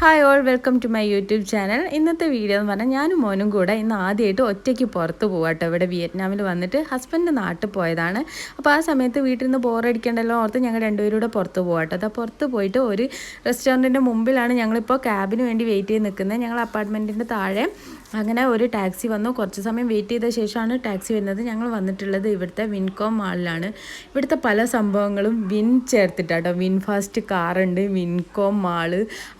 Hi all welcome to my YouTube channel ഇന്നത്തെ video എന്ന് പറഞ്ഞാൽ ഞാനും മോനും കൂടെ ഇന്ന് ആദ്യമായിട്ട് ഒറ്റയ്ക്ക് പുറത്ത് പോകാട്ടോ ഇവിടെ വിയറ്റ്നാമിൽ വന്നിട്ട് ഹസ്ബൻഡ് നാട്ടിൽ പോയതാണ്. അപ്പോൾ ആ സമയത്ത് വീട്ടിൽ നിന്ന് ബോറടിക്കണ്ടല്ലോ ഓർത്ത് ഞങ്ങൾ രണ്ടുപേരും കൂടെ പുറത്ത് പോകാട്ടോ അപ്പോൾ പുറത്ത് പോയിട്ട് ഒരു റെസ്റ്റോറന്റിന്റെ മുമ്പിലാണ് ഞങ്ങളിപ്പോൾ ക്യാബിന് വേണ്ടി വെയിറ്റ് ചെയ്ത് നിൽക്കുന്നത്. ഞങ്ങൾ അപ്പാർട്ട്മെന്റിന്റെ താഴെ അങ്ങനെ ഒരു ടാക്സി വന്നു. കുറച്ച് സമയം വെയിറ്റ് ചെയ്ത ശേഷമാണ് ടാക്സി വരുന്നത്. ഞങ്ങൾ വന്നിട്ടുള്ളത് ഇവിടുത്തെ വിൻകോം മാളിലാണ് ഇവിടുത്തെ പല സംഭവങ്ങളും വിൻ ചേർത്തിട്ടാട്ടോ. വിൻ ഫാസ്റ്റ് കാറുണ്ട് വിൻകോം മാൾ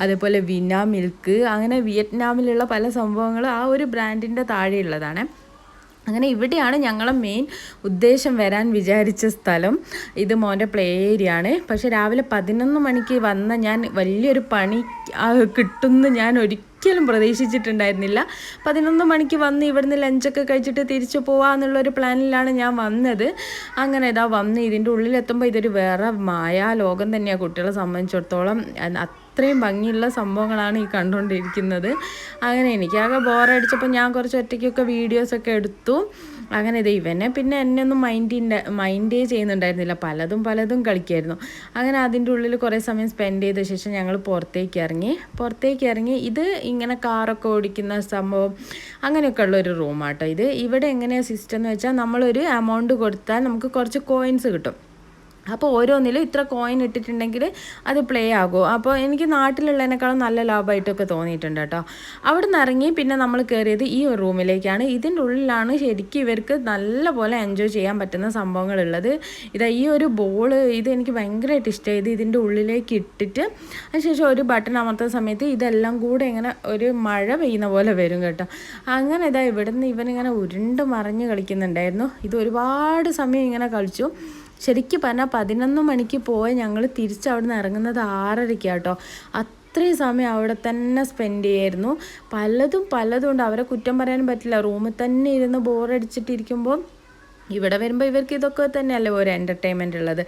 അതേപോലെ വിന മിൽക്ക് അങ്ങനെ വിയറ്റ്നാമിലുള്ള പല സംഭവങ്ങളും ആ ഒരു ബ്രാൻഡിന്റെ താഴെയുള്ളതാണ്. അങ്ങനെ ഇവിടെയാണ് ഞങ്ങളെ മെയിൻ ഉദ്ദേശം വരാൻ വിചാരിച്ച സ്ഥലം. ഇത് മോന്റെ പ്ലേ ഏരിയ ആണ്. പക്ഷേ രാവിലെ പതിനൊന്ന് മണിക്ക് വന്ന ഞാൻ വലിയൊരു പണി കിട്ടുന്ന ഞാൻ ഒരിക്കലും പ്രതീക്ഷിച്ചിട്ടുണ്ടായിരുന്നില്ല. പതിനൊന്ന് മണിക്ക് വന്ന് ഇവിടുന്ന് ലഞ്ചൊക്കെ കഴിച്ചിട്ട് തിരിച്ചു പോവാന്നുള്ളൊരു പ്ലാനിലാണ് ഞാൻ വന്നത്. അങ്ങനെ ഇതാ വന്ന് ഇതിന്റെ ഉള്ളിലെത്തുമ്പോൾ ഇതൊരു വേറെ മായാ ലോകം തന്നെയാണ് കുട്ടികളെ സംബന്ധിച്ചിടത്തോളം. അത്രയും ഭംഗിയുള്ള സംഭവങ്ങളാണ് ഈ കണ്ടുകൊണ്ടിരിക്കുന്നത്. അങ്ങനെ എനിക്കാകെ ബോറടിച്ചപ്പോൾ ഞാൻ കുറച്ച് ഒറ്റയ്ക്കൊക്കെ വീഡിയോസൊക്കെ എടുത്തു. അങ്ങനെ ഇത് ഇവനെ പിന്നെ എന്നെ ഒന്നും മൈൻഡിന്റെ മൈൻഡേ ചെയ്യുന്നുണ്ടായിരുന്നില്ല. പലതും പലതും കളിക്കായിരുന്നു. അങ്ങനെ അതിന്റെ ഉള്ളിൽ കുറേ സമയം സ്പെൻഡ് ചെയ്ത ശേഷം ഞങ്ങൾ പുറത്തേക്ക് ഇറങ്ങി. പുറത്തേക്ക് ഇറങ്ങി ഇത് ഇങ്ങനെ കാറൊക്കെ ഓടിക്കുന്ന സംഭവം അങ്ങനെയൊക്കെ ഉള്ള ഒരു റൂമാട്ടോ ഇത്. ഇവിടെ എങ്ങനെയാണ് സിസ്റ്റം എന്ന് വെച്ചാൽ നമ്മളൊരു എമൗണ്ട് കൊടുത്താൽ നമുക്ക് കുറച്ച് കോയിൻസ് കിട്ടും. അപ്പോൾ ഓരോന്നിലും ഇത്ര കോയിൻ ഇട്ടിട്ടുണ്ടെങ്കിൽ അത് പ്ലേ ആകുമോ അപ്പോൾ എനിക്ക് നാട്ടിലുള്ളതിനേക്കാളും നല്ല ലാഭമായിട്ടൊക്കെ തോന്നിയിട്ടുണ്ട് കേട്ടോ. അവിടെ നിന്ന് ഇറങ്ങി പിന്നെ നമ്മൾ കയറിയത് ഈ ഒരു റൂമിലേക്കാണ്. ഇതിന്റെ ഉള്ളിലാണ് ശരിക്കും ഇവർക്ക് നല്ല പോലെ എൻജോയ് ചെയ്യാൻ പറ്റുന്ന സംഭവങ്ങളുള്ളത്. ഇതാ ഈ ഒരു ബോൾ ഇത് എനിക്ക് ഭയങ്കരമായിട്ട് ഇഷ്ടമായത് ഇതിന്റെ ഉള്ളിലേക്ക് ഇട്ടിട്ട് അതിനുശേഷം ഒരു ബട്ടൺ അമർത്തുന്ന സമയത്ത് ഇതെല്ലാം കൂടെ ഇങ്ങനെ ഒരു മഴ പെയ്യുന്ന പോലെ വരും കേട്ടോ. അങ്ങനെ ഇതാ ഇവിടുന്ന് ഇവനിങ്ങനെ ഉരുണ്ട് മറിഞ്ഞ് കളിക്കുന്നുണ്ടായിരുന്നു. ഇത് ഒരുപാട് സമയം ഇങ്ങനെ കളിച്ചു. ശരിക്കും പറഞ്ഞാൽ പതിനൊന്ന് മണിക്ക് പോയി ഞങ്ങൾ തിരിച്ച് അവിടെ നിന്ന് ഇറങ്ങുന്നത് ആറരയ്ക്ക് കേട്ടോ അത്രയും സമയം അവിടെ തന്നെ സ്പെൻഡ് ചെയ്യായിരുന്നു. പലതും പലതും ഉണ്ട്. അവരെ കുറ്റം പറയാനും പറ്റില്ല. റൂമിൽ തന്നെ ഇരുന്ന് ബോറടിച്ചിട്ടിരിക്കുമ്പോൾ ഇവിടെ വരുമ്പോൾ ഇവർക്ക് ഇതൊക്കെ തന്നെയല്ലേ ഒരു എന്റർടൈൻമെന്റ് ഉള്ളത്.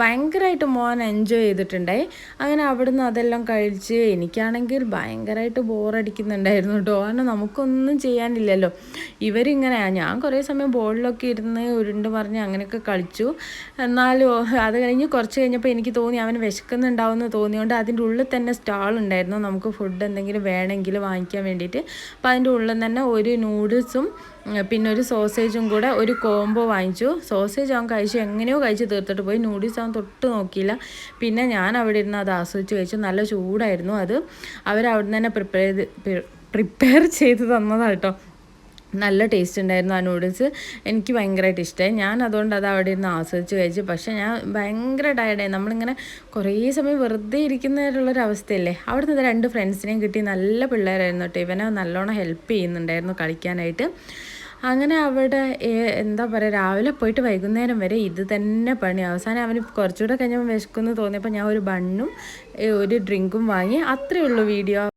ഭയങ്കരമായിട്ട് മോൻ എൻജോയ് ചെയ്തിട്ടുണ്ടായി അങ്ങനെ അവിടുന്ന് അതെല്ലാം കഴിച്ച് എനിക്കാണെങ്കിൽ ഭയങ്കരമായിട്ട് ബോറടിക്കുന്നുണ്ടായിരുന്നു കേട്ടോ കാരണം നമുക്കൊന്നും ചെയ്യാനില്ലല്ലോ. ഇവരിങ്ങനെ ഞാൻ കുറേ സമയം ബോളിലൊക്കെ ഇരുന്ന് ഉരുണ്ട് പറഞ്ഞ് അങ്ങനെയൊക്കെ കളിച്ചു. എന്നാലും അത് കഴിഞ്ഞ് കുറച്ച് കഴിഞ്ഞപ്പോൾ എനിക്ക് തോന്നി അവൻ വിശക്കുന്നുണ്ടാവുമെന്ന് തോന്നിയോണ്ട് അതിന്റെ ഉള്ളിൽ തന്നെ സ്റ്റാൾ ഉണ്ടായിരുന്നു. നമുക്ക് ഫുഡ് എന്തെങ്കിലും വേണമെങ്കിൽ വാങ്ങിക്കാൻ വേണ്ടിയിട്ട്. അപ്പോൾ അതിന്റെ ഉള്ളിൽ തന്നെ ഒരു നൂഡിൽസും പിന്നെ ഒരു സോസേജും കൂടെ ഒരു കോംബോ വാങ്ങിച്ചു. സോസേജ് അവൻ കഴിച്ചു എങ്ങനെയോ കഴിച്ച് തീർത്തിട്ട് പോയി. നൂഡിൽസ് അവൻ തൊട്ട് നോക്കിയില്ല. പിന്നെ ഞാൻ അവിടെ ഇരുന്ന് അത് ആസ്വദിച്ച് കഴിച്ചു. നല്ല ചൂടായിരുന്നു അത്. അവരവിടെ നിന്ന് തന്നെ പ്രിപ്പയർ ചെയ്ത് പ്രിപ്പയർ ചെയ്ത് തന്നതാട്ടോ നല്ല ടേസ്റ്റ് ഉണ്ടായിരുന്നു ആ നൂഡിൽസ് എനിക്ക് ഭയങ്കരമായിട്ട് ഇഷ്ടമായി ഞാൻ അതുകൊണ്ട് അത് അവിടെ ഇരുന്ന് ആസ്വദിച്ച് കഴിച്ചു. പക്ഷേ ഞാൻ ഭയങ്കര ടയർഡായി നമ്മളിങ്ങനെ കുറേ സമയം വെറുതെ ഇരിക്കുന്നതിലുള്ളൊരവസ്ഥയല്ലേ അവിടെ നിന്ന് രണ്ട് ഫ്രണ്ട്സിനെയും കിട്ടി. നല്ല പിള്ളേരായിരുന്നു കേട്ടോ. ഇവനെ നല്ലോണം ഹെൽപ്പ് ചെയ്യുന്നുണ്ടായിരുന്നു കളിക്കാനായിട്ട്. അങ്ങനെ അവിടെ എന്താ പറയുക രാവിലെ പോയിട്ട് വൈകുന്നേരം വരെ ഇത് തന്നെ പണി. അവസാനം അവന് കുറച്ചുകൂടെ കഴിഞ്ഞപ്പോൾ വിശക്കുമെന്ന് തോന്നിയപ്പോൾ ഞാൻ ഒരു ബണ്ണും ഒരു ഡ്രിങ്കും വാങ്ങി. അത്രയേ ഉള്ളൂ വീഡിയോ